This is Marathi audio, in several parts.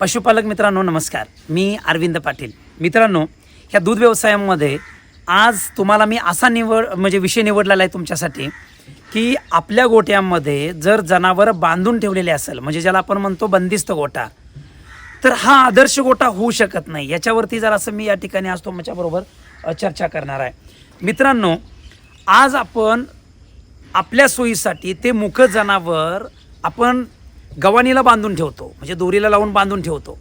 पशुपालक मित्रांनो नमस्कार. मी अरविंद पाटील. मित्रांनो ह्या दूध व्यवसायामध्ये आज तुम्हाला मी असा निवड म्हणजे विषय निवडलेला आहे तुमच्यासाठी की आपल्या गोट्यामध्ये जर जनावर बांधून ठेवलेले असेल म्हणजे ज्याला आपण म्हणतो बंदिस्त गोटा तर हा आदर्श गोटा होऊ शकत नाही. याच्यावरती जर असं मी या ठिकाणी आज तुमच्याबरोबर चर्चा करणार आहे. मित्रांनो आज आपण आपल्या सोयीसाठी ते मुख जनावर आपण गवानीला बांधून ठेवतो म्हणजे दोरीला लावून बांधून ठेवतो.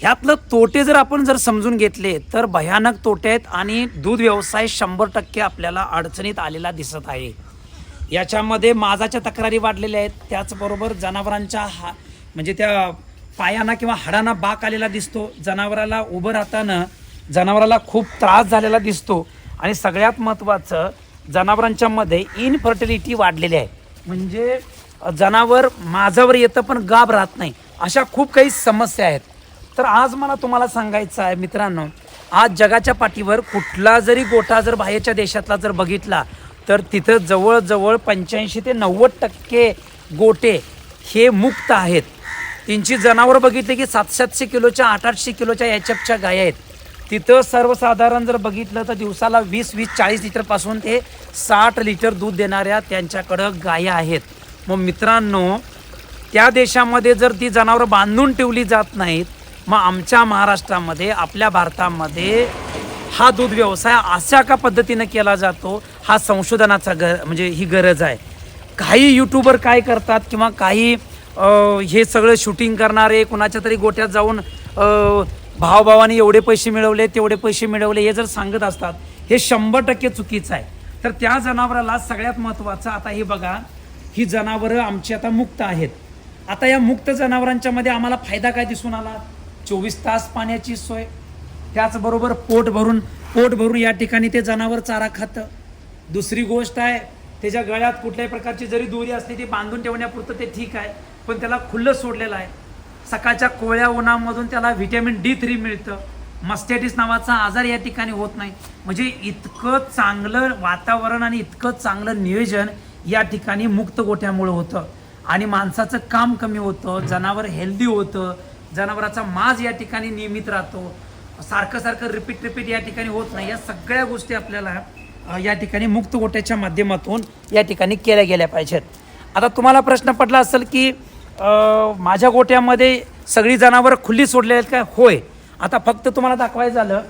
ह्यातलं तोटे जर आपण जर समजून घेतले तर भयानक तोटे आहेत आणि दूध व्यवसाय शंभर टक्के आपल्याला अडचणीत आलेला दिसत आहे. याच्यामध्ये माझाच्या तक्रारी वाढलेल्या आहेत त्याचबरोबर जनावरांच्या हा म्हणजे त्या पायांना किंवा हाडांना बाक आलेला दिसतो जनावराला उभं राहताना जनावराला खूप त्रास झालेला दिसतो आणि सगळ्यात महत्त्वाचं जनावरांच्यामध्ये इनफर्टिलिटी वाढलेली आहे. म्हणजे जनावर माझ्यावर येतं पण गाब राहत नाही. अशा खूप काही समस्या आहेत. तर आज मला तुम्हाला सांगायचं आहे मित्रांनो आज जगाच्या पाठीवर कुठला जरी गोठा जर बाहेरच्या देशातला जर बघितला तर तिथं जवळजवळ पंच्याऐंशी ते नव्वद टक्के गोटे हे मुक्त आहेत. त्यांची जनावरं बघितली की सात सातशे किलोच्या आठ आठशे किलोच्या याच्यापच्या गाय आहेत. तिथं सर्वसाधारण जर बघितलं तर दिवसाला वीस वीस चाळीस लिटरपासून ते साठ लिटर दूध देणाऱ्या त्यांच्याकडं गाया आहेत. मग मित्रांनो त्या देशामध्ये जर ती जनावरं बांधून ठेवली जात नाहीत मग आमच्या महाराष्ट्रामध्ये आपल्या भारतामध्ये हा दूध व्यवसाय अशा का पद्धतीनं केला जातो हा संशोधनाचा ग म्हणजे ही गरज आहे. काही यूट्यूबर काय करतात किंवा काही हे सगळं शूटिंग करणारे कुणाच्या तरी गोट्यात जाऊन भावभावाने एवढे पैसे मिळवले तेवढे पैसे मिळवले हे जर सांगत असतात हे शंभर टक्के चुकीचं आहे. तर त्या जनावराला सगळ्यात महत्त्वाचं आता हे बघा ही जनावरं आमची आता मुक्त आहेत. आता या मुक्त जनावरांच्या मध्ये आम्हाला फायदा काय दिसून आला? चोवीस तास पाण्याची सोय. त्याचबरोबर पोट भरून पोट भरून या ठिकाणी ते जनावर चारा खातं. दुसरी गोष्ट आहे त्याच्या गळ्यात कुठल्याही प्रकारची जरी दोरी असली ती बांधून ठेवण्यापुरतं ते ठीक आहे पण त्याला खुल्लं सोडलेलं आहे. सकाळच्या कोवळ्या उन्हामधून त्याला व्हिटॅमिन डी थ्री मिळतं. मस्टॅटिस नावाचा आजार या ठिकाणी होत नाही. म्हणजे इतकं चांगलं वातावरण आणि इतकं चांगलं नियोजन या ठिकाणी मुक्त गोठ्यामुळं होतं. आणि माणसाचं काम कमी होतं जनावर हेल्दी होतं जनावराचा माज या ठिकाणी नियमित राहतो. सारखं सारखं रिपीट रिपीट या ठिकाणी होत नाही. या सगळ्या गोष्टी आपल्याला या ठिकाणी मुक्त गोट्याच्या माध्यमातून या ठिकाणी केल्या गेल्या पाहिजेत. आता तुम्हाला प्रश्न पडला असेल की माझ्या गोट्यामध्ये सगळी जनावरं खुली सोडलेली आहेत काय होय. आता फक्त तुम्हाला दाखवायचं झालं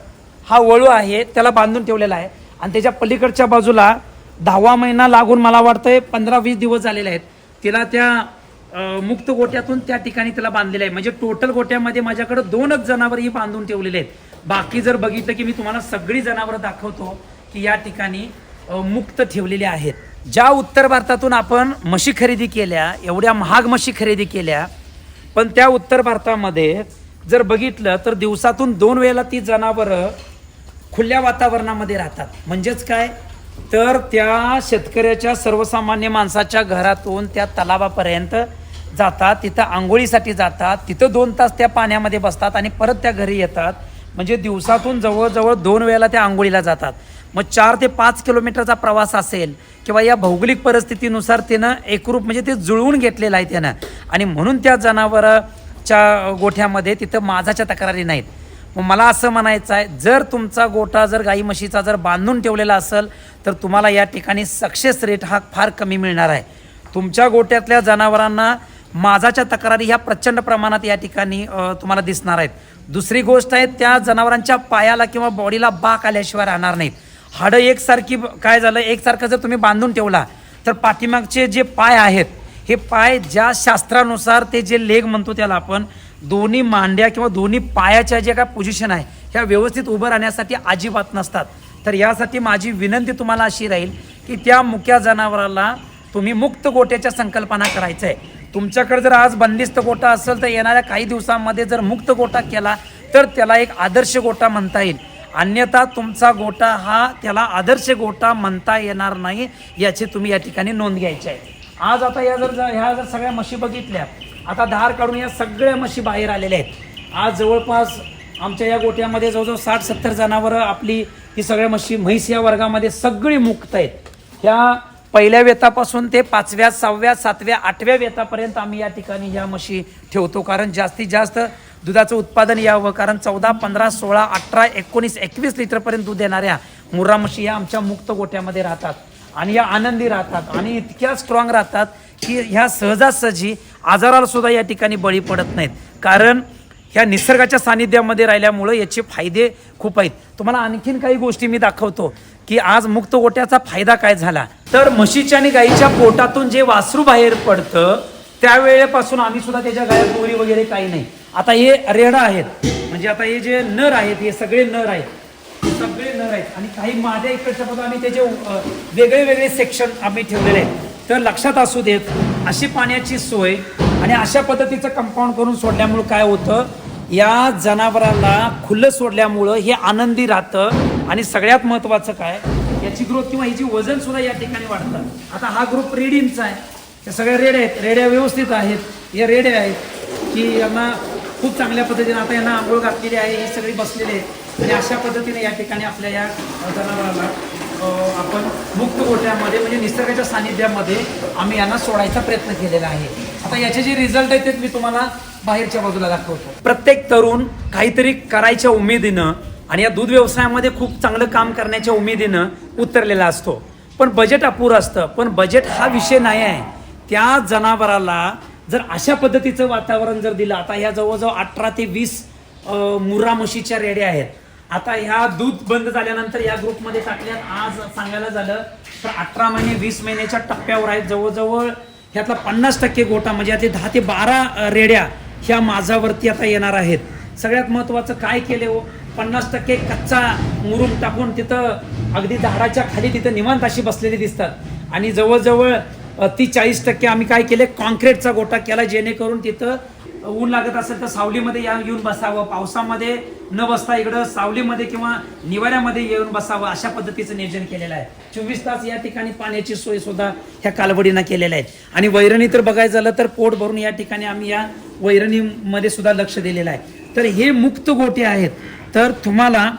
हा वळू आहे त्याला बांधून ठेवलेला आहे. आणि त्याच्या पलीकडच्या बाजूला दहावा महिना लागून मला वाटतंय पंधरा वीस दिवस झालेले आहेत. तिला त्या मुक्त गोट्यातून त्या ठिकाणी तिला बांधलेलं आहे. म्हणजे टोटल गोट्यामध्ये माझ्याकडे दोनच जनावर ही बांधून ठेवलेले आहेत. बाकी जर बघितलं की मी तुम्हाला सगळी जनावरं दाखवतो की या ठिकाणी मुक्त ठेवलेली आहेत. ज्या उत्तर भारतातून आपण म्हशी खरेदी केल्या एवढ्या महाग म्हशी खरेदी केल्या पण त्या उत्तर भारतामध्ये जर बघितलं तर दिवसातून दोन वेळेला ती जनावरं खुल्या वातावरणामध्ये राहतात. म्हणजेच काय? तर त्या शेतकऱ्याच्या सर्वसामान्य माणसाच्या घरातून त्या तलावापर्यंत जातात तिथं आंघोळीसाठी जातात तिथं दोन तास त्या पाण्यामध्ये बसतात आणि परत त्या घरी येतात. म्हणजे दिवसातून जवळजवळ दोन वेळेला त्या आंघोळीला जातात. मग चार ते पाच किलोमीटरचा प्रवास असेल किंवा या भौगोलिक परिस्थितीनुसार तिनं एकरूप म्हणजे ते जुळवून घेतलेलं आहे त्यानं. आणि म्हणून त्या जनावरच्या गोठ्यामध्ये तिथं माझाच्या तक्रारी नाहीत. मग मला असं म्हणायचं आहे जर तुमचा गोठा जर गाई म्हशीचा जर बांधून ठेवलेला असेल तर तुम्हाला या ठिकाणी सक्सेस रेट हा फार कमी मिळणार आहे. तुमच्या गोट्यातल्या जनावरांना माझाच्या तक्रारी ह्या प्रचंड प्रमाणात या ठिकाणी तुम्हाला दिसणार आहेत. दुसरी गोष्ट आहे त्या जनावरांच्या पायाला किंवा बॉडीला बाक आल्याशिवाय राहणार नाहीत. हाडं एकसारखी काय झालं एकसारखं जर तुम्ही बांधून ठेवला तर पाठीमागचे जे पाय आहेत हे पाय ज्या शास्त्रानुसार ते जे लेग म्हणतो त्याला आपण दोन्ही मांड्या किंवा दोन्ही पायाच्या जे काय पोझिशन आहे ह्या व्यवस्थित उभं राहण्यासाठी अजिबात नसतात. तर यासाठी माझी विनंती तुम्हाला अशी राहील की त्या मुक्या जनावराला तुम्ही मुक्त गोट्याच्या संकल्पना करायचं आहे तुमच्याकडे जर आज बंदिस्त गोटा असेल तर येणाऱ्या काही दिवसांमध्ये जर मुक्त गोटा केला तर त्याला एक आदर्श गोटा म्हणता येईल. अन्यथा तुमचा गोटा हा त्याला आदर्श गोटा म्हणता येणार नाही याची तुम्ही या ठिकाणी नोंद घ्यायची आहे. आज आता या जर ह्या जर सगळ्या म्हशी बघितल्या आता धार काढून या सगळ्या म्हशी बाहेर आलेल्या आहेत. आज जवळपास आमच्या या गोट्यामध्ये जवळजवळ साठ सत्तर जनावरं आपली ही सगळ्या म्हशी म्हैस या वर्गामध्ये सगळी मुक्त आहेत. ह्या पहिल्या वेतापासून ते पाचव्या सहाव्या सातव्या आठव्या वेतापर्यंत आम्ही या ठिकाणी ह्या म्हशी ठेवतो. कारण जास्तीत जास्त दुधाचं उत्पादन यावं. कारण चौदा पंधरा सोळा अठरा एकोणीस एकवीस लिटरपर्यंत दूध देणाऱ्या मुर्रा म्हशी या आमच्या मुक्त गोट्यामध्ये राहतात आणि या आनंदी राहतात आणि इतक्या स्ट्रॉंग राहतात की ह्या सहजासहजी आजाराला सुद्धा या ठिकाणी बळी पडत नाहीत. कारण ह्या निसर्गाच्या सानिध्यामध्ये राहिल्यामुळं याचे फायदे खूप आहेत. तुम्हाला आणखीन काही गोष्टी मी दाखवतो की आज मुक्त गोट्याचा फायदा काय झाला? तर म्हशीच्या आणि गाईच्या पोटातून जे वासरू बाहेर पडतं त्यावेळेपासून आम्ही सुद्धा त्याच्या गाया गोरी वगैरे काही नाही. आता हे रेडा आहेत. म्हणजे आता हे जे नर आहेत हे सगळे नर आहेत. सगळे नर आहेत. आणि काही माझ्या इकडच्या पण आम्ही त्याचे वेगळे वेगळे सेक्शन आम्ही ठेवलेले आहेत. तर लक्षात असू देत अशी पाण्याची सोय आणि अशा पद्धतीचं कंपाऊंड करून सोडल्यामुळं काय होतं? या जनावराला खुलं सोडल्यामुळं हे आनंदी राहतं. आणि सगळ्यात महत्त्वाचं काय? याची ग्रोथ किंवा याची वजन सुद्धा या ठिकाणी वाढतं. आता हा ग्रुप रेडींचा आहे. त्या सगळ्या रेड्या आहेत. रेड्या व्यवस्थित आहेत. या रेड्या आहेत की यांना खूप चांगल्या पद्धतीने आता यांना आंघोळ घातलेली आहे. ही सगळी बसलेली आहे आणि अशा पद्धतीने या ठिकाणी आपल्या या जनावराला आपण मुक्त गोठ्यामध्ये म्हणजे निसर्गाच्या सानिध्यामध्ये आम्ही यांना सोडायचा प्रयत्न केलेला आहे. आता याचे जे रिझल्ट आहेत ते मी तुम्हाला बाहेरच्या बाजूला दाखवतो. प्रत्येक तरुण काहीतरी करायच्या उमेदीनं आणि या दूध व्यवसायामध्ये खूप चांगलं काम करण्याच्या उमेदीनं उतरलेला असतो. पण बजेट अपुरं असतं. पण बजेट हा विषय नाही आहे. त्या जनावराला जर अशा पद्धतीचं वातावरण जर दिलं आता ह्या जवळजवळ अठरा ते वीस मुर्रा म्हशीच्या रेड्या आहेत. आता ह्या दूध बंद झाल्यानंतर या ग्रुपमध्ये टाकल्यात. आज सांगायला झालं तर अठरा महिने वीस महिन्याच्या टप्प्यावर आहेत. जवळजवळ ह्यातला पन्नास टक्के गोटा म्हणजे यातले दहा ते बारा रेड्या ह्या माझावरती आता येणार आहेत. सगळ्यात महत्त्वाचं काय केले हो? पन्नास टक्के कच्चा मुरुम टाकून तिथं अगदी झाडाच्या खाली तिथं निवांत अशी बसलेली दिसतात. आणि जवळजवळ ती चाळीस टक्के आम्ही काय केले? कॉन्क्रीटचा गोटा केला जेणेकरून तिथं ऊन लागत असेल तर सावलीमध्ये या येऊन बसावं. पावसामध्ये न बसता इकडं सावलीमध्ये किंवा निवाऱ्यामध्ये येऊन बसावं अशा पद्धतीचं नियोजन केलेलं आहे. चोवीस तास या ठिकाणी पाण्याची सोय सुद्धा ह्या कालवडीनं केलेल्या आहेत. आणि वैरणी तर बघायचं झालं तर पोट भरून या ठिकाणी आम्ही या वैरणीमध्ये सुद्धा लक्ष दिलेलं आहे. तर हे मुक्त गोटे आहेत. तर तुम्हाला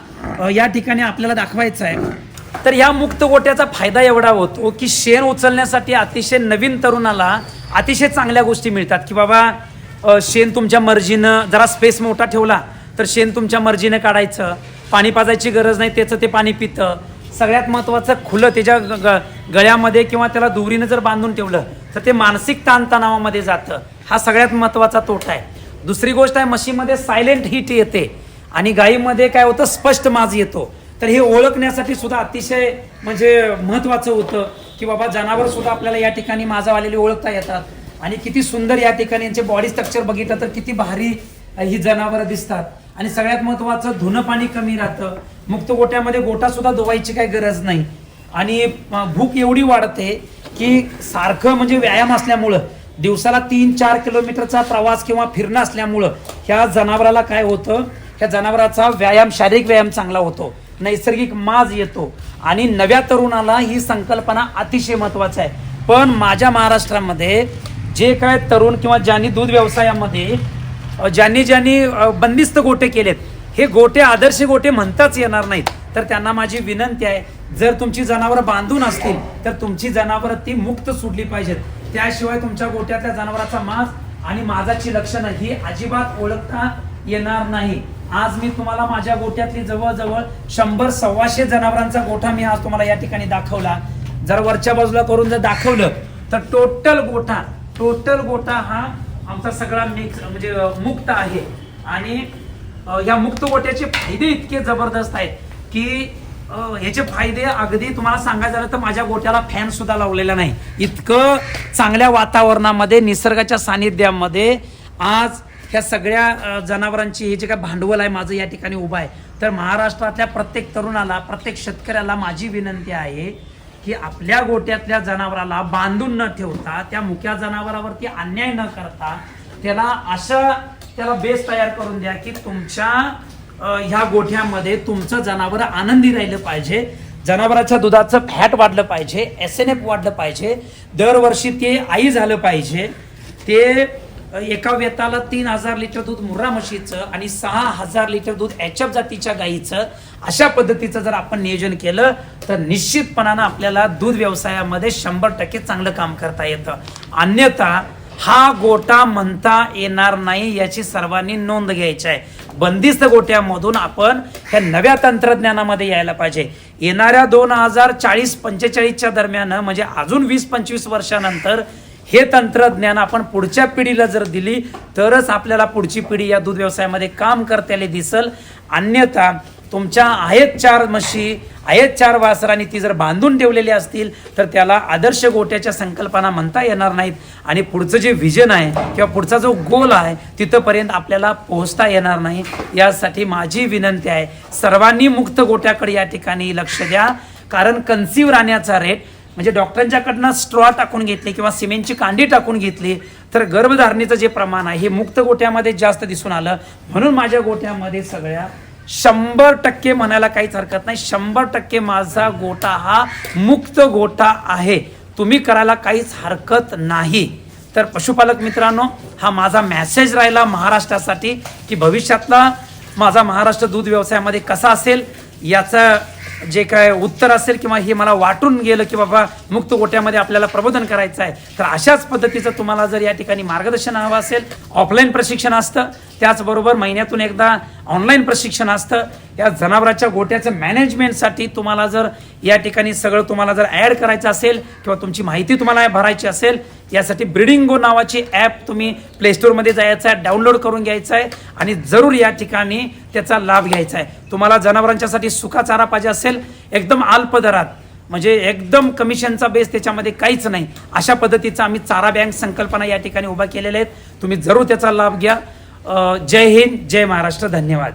या ठिकाणी आपल्याला दाखवायचं आहे. तर या मुक्त गोट्याचा फायदा एवढा होतो की शेण उचलण्यासाठी अतिशय नवीन तरुणाला अतिशय चांगल्या गोष्टी मिळतात की बाबा शेण तुमच्या मर्जीनं जरा स्पेस मोठा ठेवला तर शेण तुमच्या मर्जीनं काढायचं. पाणी पाजायची गरज नाही त्याचं ते पाणी पितं. सगळ्यात महत्त्वाचं खुलं त्याच्या ग- ग- गळ्यामध्ये किंवा त्याला दोरीनं जर बांधून ठेवलं तर ते मानसिक ताणतणावामध्ये जातं. हा सगळ्यात महत्त्वाचा तोटा आहे. दुसरी गोष्ट आहे म्हशीमध्ये सायलेंट हीट येते आणि गाईमध्ये काय होतं स्पष्ट माज येतो. तर हे ओळखण्यासाठी सुद्धा अतिशय म्हणजे महत्त्वाचं होतं की बाबा जनावर सुद्धा आपल्याला या ठिकाणी माझा आलेली ओळखता येतात. आणि किती सुंदर या ठिकाणी यांचे बॉडी स्ट्रक्चर बघितलं तर किती भारी ही जनावरं दिसतात. आणि सगळ्यात महत्त्वाचं धुणं पाणी कमी राहतं. मुक्त गोट्यामध्ये गोटा सुद्धा धुवायची काही गरज नाही. आणि भूक एवढी वाढते की सारखं म्हणजे व्यायाम असल्यामुळं दिवसाला तीन चार किलोमीटरचा प्रवास किंवा फिरणं असल्यामुळं ह्या जनावराला काय होतं? ह्या जनावराचा व्यायाम शारीरिक व्यायाम चांगला होतो. नैसर्गिक माज येतो. आणि नव्या तरुणाला ही संकल्पना अतिशय महत्वाचं आहे. पण माझ्या महाराष्ट्रामध्ये जे काय तरुण किंवा ज्यांनी दूध व्यवसायामध्ये ज्यांनी ज्यांनी बंदिस्त गोटे केलेत हे गोटे आदर्श गोटे म्हणताच येणार नाहीत. तर त्यांना माझी विनंती आहे जर तुमची जनावरं बांधून असतील तर तुमची जनावरं ती मुक्त सोडली पाहिजेत. त्याशिवाय तुमच्या गोट्यातल्या जनावराचा मांस आणि माझाची लक्षणं ही अजिबात ओळखता येणार नाही. आज मी तुम्हाला माझ्या गोट्यातली जवळजवळ शंभर सव्वाशे जनावरांचा गोठा मी आज तुम्हाला या ठिकाणी दाखवला. जर वरच्या बाजूला करून जर दाखवलं तर टोटल गोठा टोटल गोठा हा आमचा सगळा मिक्स म्हणजे मुक्त आहे. आणि या मुक्त गोट्याचे फायदे इतके जबरदस्त आहेत की ह्याचे फायदे अगदी तुम्हाला सांगायचं झालं तर माझ्या गोट्याला फॅन सुद्धा लावलेला नाही. इतकं चांगल्या वातावरणामध्ये निसर्गाच्या सानिध्यामध्ये आज ह्या सगळ्या जनावरांची हे जे काय भांडवल आहे माझं या ठिकाणी उभं आहे. तर महाराष्ट्रातल्या प्रत्येक तरुणाला प्रत्येक शेतकऱ्याला माझी विनंती आहे की आपल्या गोट्यातल्या जनावराला बांधून न ठेवता त्या मुक्या जनावरावरती अन्याय न करता त्याला अशा त्याला बेस तयार करून द्या की तुमच्या ह्या गोठ्यामध्ये तुमचं जनावर आनंदी राहिलं पाहिजे. जनावराच्या दुधाचं फॅट वाढलं पाहिजे एस एन एफ वाढलं पाहिजे. दरवर्षी ते आई झालं पाहिजे. ते एका वेताला तीन हजार लिटर दूध मुर्रा म्हशीचं आणि सहा हजार लिटर दूध एच एफ जातीच्या गाईचं अशा पद्धतीचं जर आपण नियोजन केलं तर निश्चितपणानं आपल्याला दूध व्यवसायामध्ये शंभर टक्के चांगलं काम करता येतं. अन्यथा हा गोटा म्हणता येणार नाही याची सर्वांनी नोंद घ्यायची आहे. बंदिस्त गोट्यामधून आपण ह्या नव्या तंत्रज्ञानामध्ये यायला पाहिजे. येणाऱ्या दोन हजार चाळीस पंचेचाळीसच्या दरम्यान म्हणजे अजून वीस पंचवीस वर्षानंतर हे तंत्रज्ञान आपण पुढच्या पिढीला जर दिली तरच आपल्याला पुढची पिढी या दूध व्यवसायामध्ये काम करतेले दिसल. अन्यथा तुमच्या आहेत चार म्हशी आहेत चार वासरांनी ती जर बांधून ठेवलेली असतील तर त्याला आदर्श गोट्याच्या संकल्पना म्हणता येणार नाहीत. आणि पुढचं जे व्हिजन आहे किंवा पुढचा जो गोल आहे तिथंपर्यंत आपल्याला पोहोचता येणार नाही. यासाठी माझी विनंती आहे सर्वांनी मुक्त गोट्याकडे या ठिकाणी लक्ष द्या. कारण कन्सिव्ह राहण्याचा रेट म्हणजे डॉक्टरांच्याकडनं स्ट्रॉ टाकून घेतली किंवा सिमेंटची कांडी टाकून घेतली तर गर्भधारणेचं जे प्रमाण आहे हे मुक्त गोट्यामध्ये जास्त दिसून आलं. म्हणून माझ्या गोट्यामध्ये सगळ्या शंभर टक्के म्हणायला काहीच हरकत नाही. शंभर टक्के माझा गोटा हा मुक्त गोटा आहे. तुम्ही करायला काहीच हरकत नाही. तर पशुपालक मित्रांनो हा माझा मॅसेज राहिला महाराष्ट्रासाठी की भविष्यातला माझा महाराष्ट्र दूध व्यवसायामध्ये कसा असेल याचं जे काय उत्तर असेल किंवा हे मला वाटून गेलं की बाबा मुक्त गोट्यामध्ये आपल्याला प्रबोधन करायचं आहे तर अशाच पद्धतीचं तुम्हाला जर या ठिकाणी मार्गदर्शन हवं असेल ऑफलाईन प्रशिक्षण असतं. त्याचबरोबर महिन्यातून एकदा ऑनलाईन प्रशिक्षण असतं. या जनावराच्या गोट्याचं मॅनेजमेंटसाठी तुम्हाला जर या ठिकाणी सगळं तुम्हाला जर ॲड करायचं असेल किंवा तुमची माहिती तुम्हाला भरायची असेल यासाठी ब्रिडिंगो नावाची ॲप तुम्ही प्ले स्टोअरमध्ये जायचं आहे डाउनलोड करून घ्यायचं आहे आणि जरूर या ठिकाणी त्याचा लाभ घ्यायचा आहे. तुम्हाला जनावरांच्यासाठी सुका चारा पाहिजे असेल एकदम अल्प दरात म्हणजे एकदम कमिशनचा बेस त्याच्यामध्ये काहीच नाही. अशा पद्धतीचा आम्ही चारा बँक संकल्पना या ठिकाणी उभा केलेल्या आहेत. तुम्ही जरूर त्याचा लाभ घ्या. जय हिंद जय महाराष्ट्र धन्यवाद.